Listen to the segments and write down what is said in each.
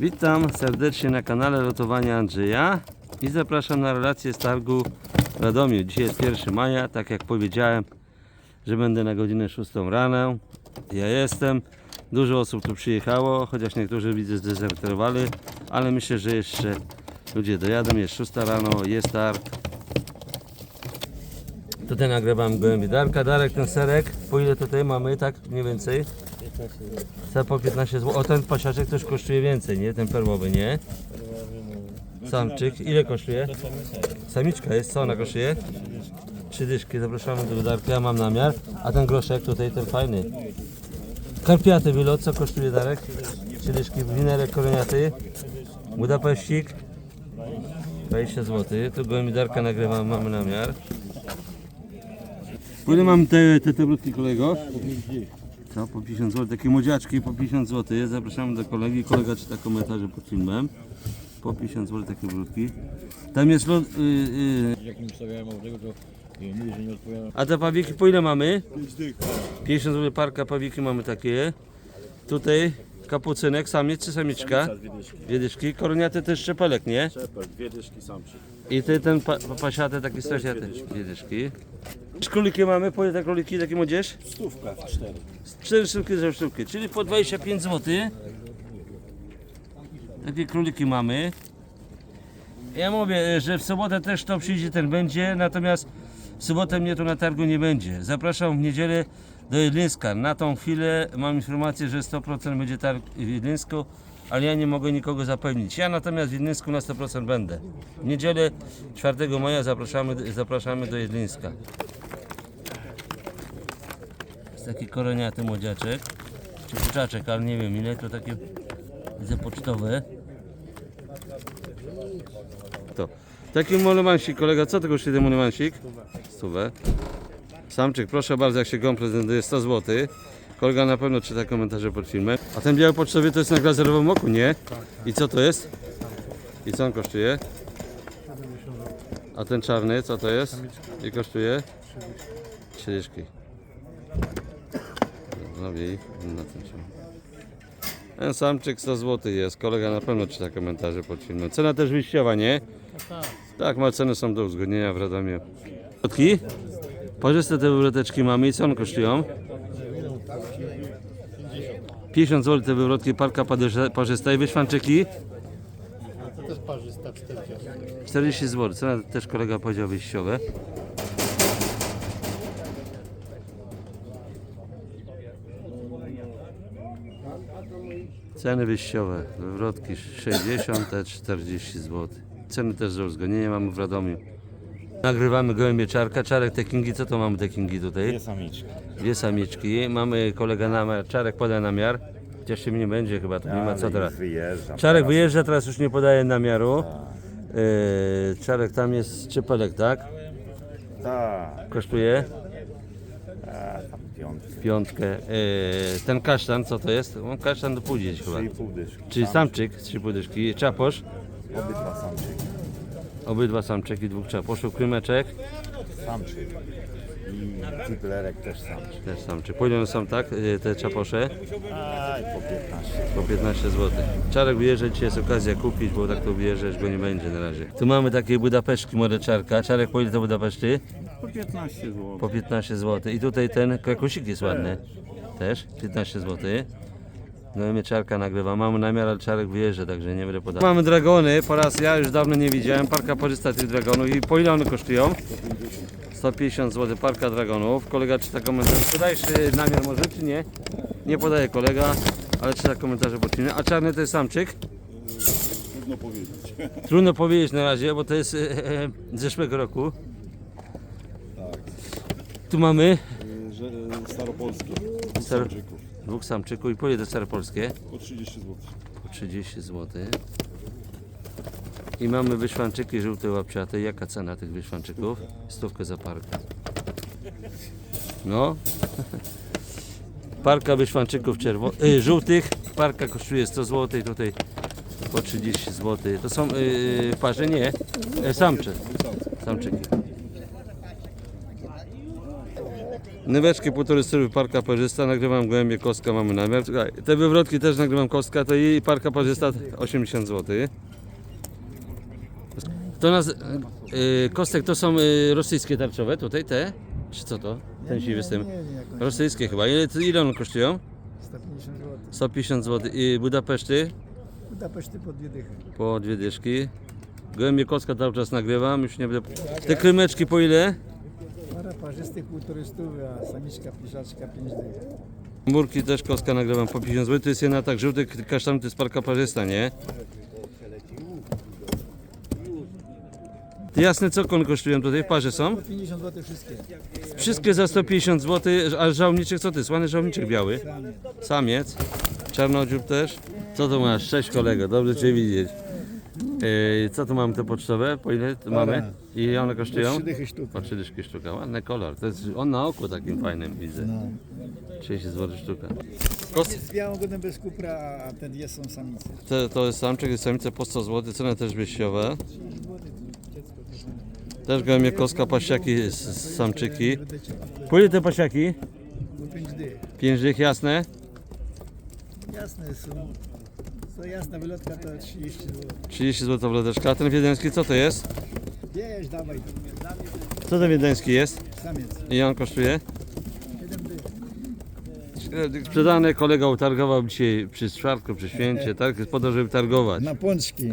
Witam serdecznie na kanale Lotowania Andrzeja i zapraszam na relację z targu w Radomiu. Dzisiaj jest 1 maja, tak jak powiedziałem, że będę na godzinę 6 rano. Ja jestem. Dużo osób tu przyjechało, chociaż niektórzy widzę zdezerterowali, ale myślę, że jeszcze ludzie dojadą. Jest 6 rano, jest targ. Tutaj nagrywam gołębi Darka. Darek, ten serek, po ile tutaj mamy, tak mniej więcej? Za po 15 zł. O ten pasiaczek też kosztuje więcej, nie? Ten perłowy, nie? Samczyk. Ile kosztuje? Samiczka jest, co ona kosztuje? Trzy dyszki, zapraszamy do Darka, ja mam namiar. A ten groszek tutaj, ten fajny. Karpiaty wylot, co kosztuje Darek? Trzy dyszki, winerek koroniaty. Budapeścik. 20 zł. Tu gołębi Darka nagrywam, mamy namiar. Po ile mam te, te tabletki kolego? Co, po 50 zł, takie młodziaczki po 50 zł. Zapraszamy do kolegi, kolega czyta komentarze pod filmem. Po 50 zł takie brudki. Tam jest lot, y, y, Jak mi stawiałem od tego, to nie, mówię, że nie odpowiadam. a te pawiki po ile mamy? 50 zł parka pawiki mamy takie. Tutaj kapucynek, samiec czy samiczka? Dwie dyszki. Koroniaty też szczepelek, nie? Czepel, dwie dyszki samczyk. I ty ten pa, pa, pasiaty taki strasiaty. Dwie dyszki. Króliki mamy, po te króliki, taki młodzież? Stówka cztery. Cztery sztuki za sztuki, czyli po 25 zł. Takie króliki mamy. Ja mówię, że w sobotę też to przyjdzie, ten będzie, natomiast w sobotę mnie tu na targu nie będzie. Zapraszam w niedzielę do Jedlińska. Na tą chwilę mam informację, że 100% będzie targ w Jedlińsku, ale ja nie mogę nikogo zapewnić. Ja natomiast w Jedlińsku na 100% będę. W niedzielę 4 maja zapraszamy, zapraszamy do Jedlińska. Jest taki koroniaty młodziaczek, czy kurczaczek, ale nie wiem ile, to takie widzę pocztowe. To. Taki monomansik, kolega, co to kosztuje ten monomansik? Stówę. Samczyk, proszę bardzo, jak się go prezentuje, 100 zł. Kolega na pewno czyta komentarze pod filmem. A ten biały pocztowy to jest na glazerowym oku, nie? I co to jest? I co on kosztuje? A ten czarny, co to jest? I kosztuje? 30. Zrobię na tym się. Ten samczyk 100 zł jest. Kolega na pewno czyta komentarze pod filmem. Cena też wyjściowa, nie? Tak, ma ceny są do uzgodnienia w Radomiu. Kotki? Parzyste te wywroteczki mamy i co one kosztują? 50 zł te wywrotki parka parzysta- i wyszwanczyki? To też parzysta 40. 40 zł. Cena też kolega powiedział wyjściowe. Ceny wyjściowe. Wywrotki 60, te 40 zł. Ceny też do uzgodnienia mamy w Radomiu. Nagrywamy gołębie czarka. Czarek te kingi. Co to mamy te kingi tutaj? Dwie samiczki. Dwie samiczki. Mamy kolega namiar. Czarek poda namiar. Chociaż się nie będzie chyba, to nie ma co teraz. Wyjeżdżam. Czarek wyjeżdża, teraz już nie podaje namiaru. Yy, Czarek tam jest czypelek, tak? Tak, Kosztuje tam piątki. piątkę. Yy, ten kasztan, co to jest? On kasztan do gdzieś chyba. Trzy i pół dyszki. Czyli samczyk, trzy pudyszki. Czaposz, Obydwa samczyki. Obydwa samczyki, dwóch czaposzów. Krymeczek, Samczyk. I tiplerek też samczyk. też samczyk. One są, tak? Yy, te czaposze? Aj, po 15. Po 15 zł. Czarek wyjeżdża, dzisiaj jest okazja kupić, bo tak to wyjeżdżać go nie będzie na razie. Tu mamy takie budapeszki młode czarka. Czarek, po ile to budapeszty? Po 15 zł. Po 15 zł. I tutaj ten krakusik jest ładny. Też 15 zł. No i mnie czarka nagrywa. Mamy namiar, ale czarek wyjeżdża, także nie będę podał. Mamy dragony, po raz ja już dawno nie widziałem. Parka korzysta tych dragonów. I po ile one kosztują? 150 zł parka dragonów. Kolega czyta komentarze. Podajesz y, namiar może, czy nie? Nie podaje kolega, ale czyta komentarze pod filmem. A czarny to jest samczyk? Trudno powiedzieć. Trudno powiedzieć na razie, bo to jest e, e, z zeszłego roku. Tu mamy Że, staropolskie. Star- Samczyków. Dwóch samczyków i po ile to staropolskie? Po 30 zł. Po 30 zł. I mamy wyszwanczyki żółte łapciate. Jaka cena tych wyszwanczyków? Stówkę za parkę. No. Parka wyszwanczyków czerwo- y, żółtych. Parka kosztuje 100 zł. Tutaj po 30 zł. To są y, parze? Nie. E, samcze. Samczyki. Nyweczki półtory stylu parka parzysta, nagrywam gołębie kostka, mamy namiar. Te wywrotki też nagrywam kostka, to i parka parzysta 80 zł. To nas, y, kostek to są y, rosyjskie tarczowe, tutaj te? Czy co to? Ten siwy z tym. Rosyjskie chyba. Ile, ile one kosztują? 150 zł. 150 zł. I Budapeszty Budapeszty po dwie dychy. po dwie dyszki. Gołębie kostka cały czas nagrywam, już nie będę... Te krymeczki po ile? Para parzystych półtory stówy, a samiczka piszaczka 5 dych. Murki też kostka nagrywam po 50 zł. To jest jedna tak żółty kasztan, to jest parka parzysta, nie? Jasne co one kosztują tutaj? W parze są? Po 50 zł wszystkie. Wszystkie za 150 zł, a żałniczek co to jest? Ładny żałniczek biały. Samiec. Samiec. Czarnodziób też. Co tu masz? Cześć kolego, dobrze Cię widzieć. Yy, co tu mamy te pocztowe? Po ile tu mamy? I one kosztują? Trzy dychy sztuka. Po 3 dyszki sztuka. Ładny kolor. To jest on na oku takim fajnym widzę. No. 30 zł sztuka. Kost, Z białą godem bez kupra, a te dwie są samice. te, to jest samczyk i samice po 100 zł. Ceny też wyjściowe. Też gołębie koska, pasiaki, s- samczyki. Ile te pasiaki? Po 5 dych. 5 dych jasne? Jasne są. To jasna wylotka to 30 zł. 30 zł wlodeczka. A ten wiedeński co to jest? Dawaj. Co ten wiedeński jest? Samiec. I on kosztuje? 7 dych. Sprzedany kolega utargował dzisiaj przy czwartku, przy święcie, tak? Jest po to, żeby targować. Na pączki.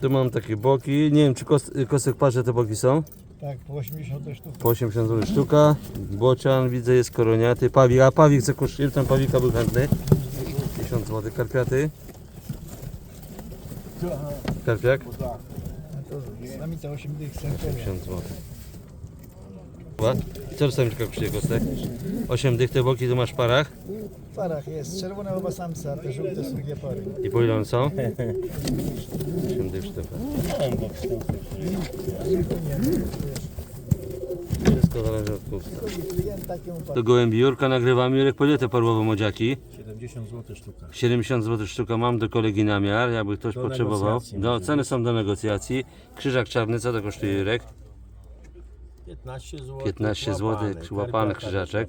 Tu mam takie boki. Nie wiem, czy kos, kostek parze te boki są? Tak, po 80 to sztuk. Po 80 zł sztuka. Bocian widzę jest koroniaty. Pawik, a pawik co kosztuje? Tam pawika był chętny. 1000 zł. Karpiaty. Karpiak? Samica 8 dych, sękowa. 1000 zł. Co samiczka kosztuje kostek? 8 dych te boki tu masz w parach. W parach jest czerwone oba samce, a te żółte są dwie pary. I po ile one są? 8 dych sztuka. Wszystko zależy od takiemu Do gołębi Jurka nagrywam. Jurek, po ile te perłowe młodziaki? 70 zł sztuka. 70 zł sztuka mam do kolegi namiar, jakby ktoś Do potrzebował. negocjacji można. ceny są do negocjacji. Krzyżak czarny, co to kosztuje Jurek? 15 zł. 15 zł, łapany krzyżaczek.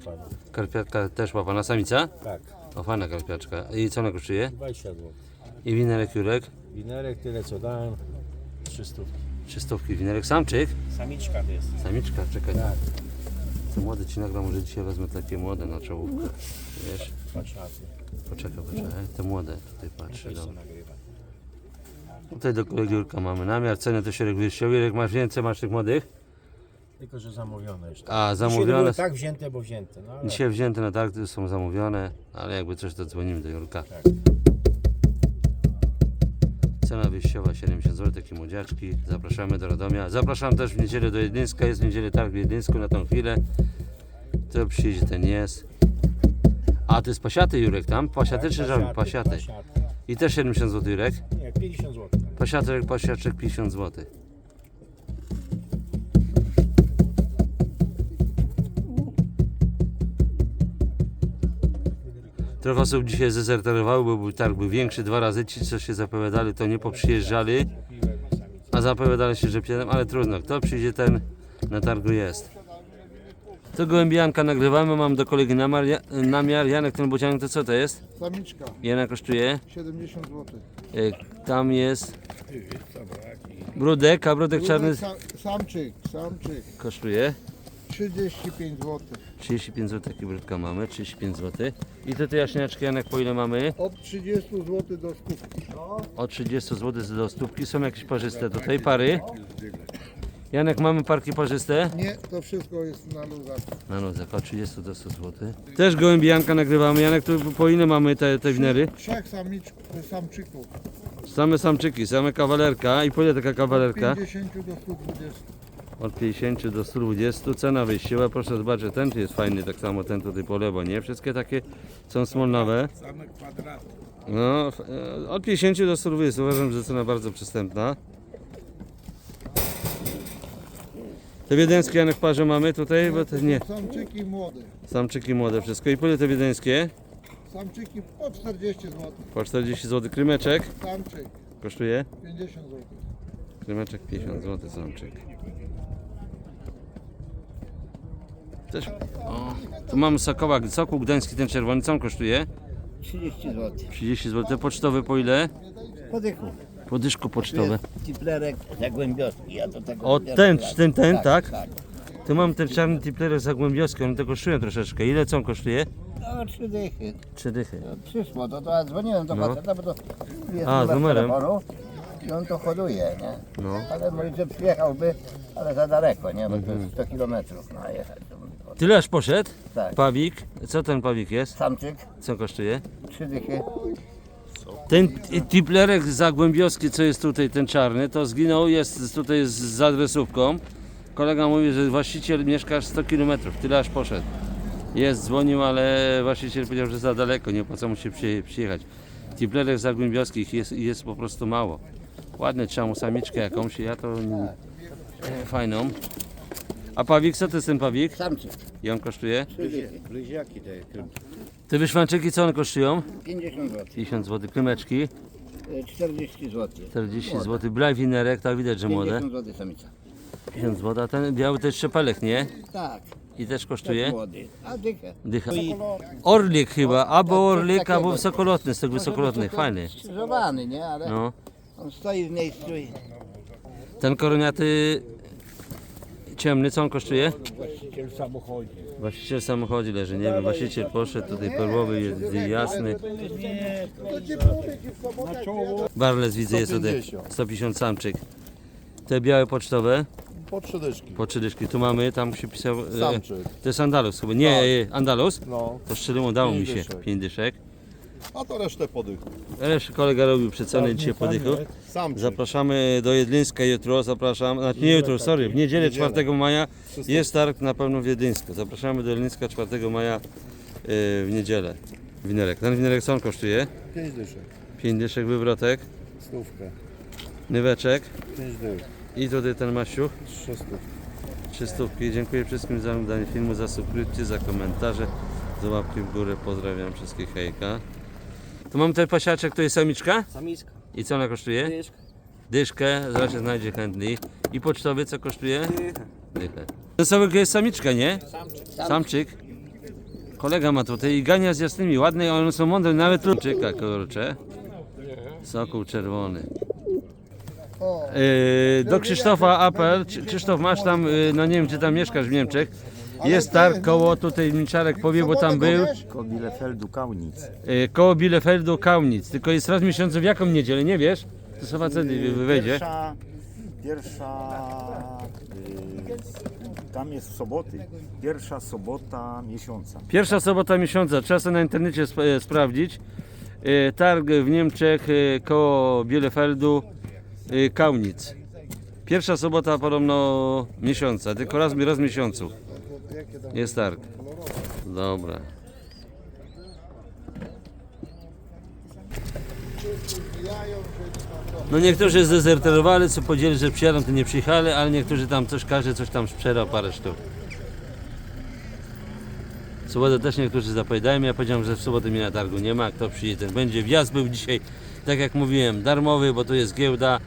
Karpiatka też łapana, samica? Tak, O, fajna karpiaczka. I co ona kosztuje? 20 zł. I winerek Jurek? Winerek tyle co dałem. 300. 300 winerek. Samczyk? Samiczka to jest. Samiczka, czekaj. Tak. Co młody ci nagram, może dzisiaj wezmę takie młode na czołówkę. Wiesz? Poczekaj, poczekaj. Te młode tutaj patrzę. Dobra. Tutaj do kolegi Jurka mamy namiar. Ceny to się wyjściowy. Jurek, masz więcej, masz tych młodych? Tylko, że zamówione jeszcze. A, Dzisiaj zamówione. tak wzięte, bo wzięte. No, ale Dzisiaj wzięte na targ, są zamówione, ale jakby coś to dzwonimy do Jurka. Tak. Cena wyjściowa 70 zł, takie młodziaczki. Zapraszamy do Radomia. Zapraszam też w niedzielę do Jedynska. Jest w niedzielę targ w Jedyńsku na tą chwilę. To przyjdzie ten jest. A to jest pasiaty Jurek tam? Pasiaty czy żaby? Pasiaty. pasiaty. I też 70 zł Jurek? Nie, 50 zł. Pasiatek, pasiaczek 50 zł. Trochę osób dzisiaj zezerterowało, bo był targ był większy dwa razy. Ci, co się zapowiadali, to nie poprzyjeżdżali, a zapowiadali się, że przyjadą, ale trudno. Kto przyjdzie, ten na targu jest. To gołębianka nagrywamy, mam do kolegi namiar. Namiar. Janek, ten bocianek to co to jest? Samiczka, Jana kosztuje? 70 zł. Y, Tam jest brudek, a brudek czarny Samczyk, samczyk, kosztuje 35 zł. 35 zł, taki brudka mamy, 35 zł. I te, te jaśniaczki, Janek, po ile mamy? Od 30 zł do stówki. Od 30 zł do stópki. Są jakieś parzyste tutaj, pary. Janek, mamy parki parzyste? Nie, to wszystko jest na luzach. Na nodze, od 30 do 100 zł. Też gołębianka nagrywamy. Janek, tu po ile mamy te, te winery? Trzech samiczków, samczyków. Same samczyki, same kawalerka. I po ile taka kawalerka? 50 do 120. Od 50 do 120. Cena wyjściowa, proszę zobaczyć, ten tu jest fajny, tak samo ten tutaj po lewo, nie? Wszystkie takie są smolnawe. Same kwadraty. No, e, od 50 do 120 uważam, że cena bardzo przystępna. Te wiedeńskie Janek parze mamy tutaj, bo to nie, Samczyki młode. samczyki młode wszystko. I po ile te wiedeńskie? Samczyki po 40 zł. Po 40 zł. Krymeczek Samczyk kosztuje? 50 zł. Krymeczek 50 zł, samczyk. Też, o, tu mamy sokoła, sokół gdański, ten czerwony, co on kosztuje? 30 zł. 30 zł. Te pocztowe po ile? Po dychu. Po dyszku pocztowe. Tiplerek zagłębiowski, ja do tego... O, ten, ten, ten, tak? Tak. Tu mam ten czarny tiplerek za głębiowski, one to kosztują troszeczkę. Ile co on kosztuje? No, trzy dychy. Trzy dychy. No, przyszło, to, to ja dzwoniłem do No. faceta, bo to jest A, z numer numerem. telefonu I on to hoduje, nie? No. Ale mówi, że przyjechałby, ale za daleko, nie? Bo to Mhm. jest 100 kilometrów ma jechać. Tyle aż poszedł? Tak. Pawik. Co ten pawik jest? Samczyk, Co kosztuje? trzy dychy. Ten ti- tiplerek zagłębiowski, co jest tutaj, ten czarny, to zginął, jest tutaj z, z adresówką. Kolega mówi, że właściciel mieszka aż 100 km, tyle aż poszedł. Jest, dzwonił, ale właściciel powiedział, że za daleko, nie opłaca mu się przyje- przyjechać. Tiplerek zagłębiowskich jest, jest po prostu mało. Ładne, trzeba mu samiczkę jakąś, ja to mm, fajną. A pawik, co to jest ten pawik? Samczyk, I on kosztuje? trzy dychy. Bluziaki te wyszwanczyki, co one kosztują? 50 zł. 50 zł. Krymeczki, E, 40 zł. 40 zł. Winerek, tak widać, że młode. 50 zł samica. 50 zł, a ten biały to jest szczepelek, nie? Tak, I też tak kosztuje młody. A dychę. dycha. Orlik chyba, albo orlik, takiego. albo wysokolotny, z tych wysokolotnych, fajny. Skrzyżowany, nie? Ale No. on stoi w miejscu i Ten koroniaty ciemny, co on kosztuje? właściciel samochodzi. Właściciel w samochodzie leży, nie wiem, właściciel poszedł, tutaj perłowy jest jasny. Barles widzę jest ode 150. 150 samczyk. Te białe pocztowe, Po trzy dyszki. po trzy dyszki. Tu mamy, tam się pisał... e, Samczyk. To jest Andalus chyba, nie, e, Andalus? No. To szczerze udało mi Pięć się, dyszek. 5 dyszek. A to resztę podych. Jeszcze kolega robił przeceny dzisiaj po dychu. Samczyk. Zapraszamy do Jedlińska jutro, zapraszam, znaczy nie jutro, sorry, w niedzielę 4 maja jest targ na pewno w Jedlińsku. Zapraszamy do Jedlińska 4 maja yy, w niedzielę. Winerek. Ten winerek co on kosztuje? Pięć dyszek. 5 dyszek wywrotek, Stówkę. nyweczek Pięć dych. i tutaj ten masiuch. Trzy stówki. Trzy stówki. Dziękuję wszystkim za oglądanie filmu, za subskrypcję, za komentarze, za łapki w górę. Pozdrawiam wszystkich, hejka. Tu mam ten pasiaczek, to jest samiczka? Samiska. I co ona kosztuje? Dyszkę, zaraz się znajdzie chętny. I pocztowy co kosztuje? Dychę. Ten samego jest samiczka, nie? Samczyk. Samczyk. Kolega ma tutaj i gania z jasnymi, ładne, one są mądre, nawet luczyka, kurczę. Sokół czerwony. Yy, do Krzysztofa apel. Krzysztof, masz tam, yy, no nie wiem czy tam mieszkasz w Niemczech. Jest targ koło, tutaj Milczarek powie, bo tam był. Koło Bielefeldu, Kaunic. Yy, koło Bielefeldu, Kaunic. Tylko jest raz w miesiącu, w jaką niedzielę, nie wiesz? To sobie ceny wejdzie. Pierwsza, pierwsza y, tam jest w soboty. Pierwsza sobota miesiąca. Pierwsza sobota miesiąca, trzeba sobie na internecie sp- e, sprawdzić. E, Targ w Niemczech e, koło Bielefeldu, e, Kaunic. Pierwsza sobota podobno miesiąca, tylko raz, raz w miesiącu jest targ. Dobra. No niektórzy zdezerterowali, co podzieli, że przyjadą, to nie przyjechali, ale niektórzy tam coś, każdy coś tam sprzedał, parę sztuk. W sobotę też niektórzy zapowiadają, ja powiedziałem, że w sobotę mnie na targu nie ma, kto przyjdzie, ten będzie. Wjazd był dzisiaj, tak jak mówiłem, darmowy, bo to jest giełda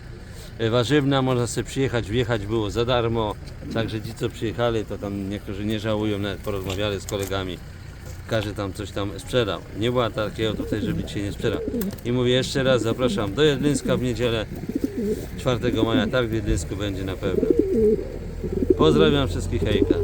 warzywna, można sobie przyjechać, wjechać było za darmo, także ci co przyjechali, to tam niektórzy nie żałują, nawet porozmawiali z kolegami, każdy tam coś tam sprzedał. Nie była takiego tutaj, żeby dzisiaj nie sprzedał. I mówię jeszcze raz, zapraszam do Jedlińska w niedzielę, 4 maja, targ w Jedlińsku będzie na pewno. Pozdrawiam wszystkich, hejka.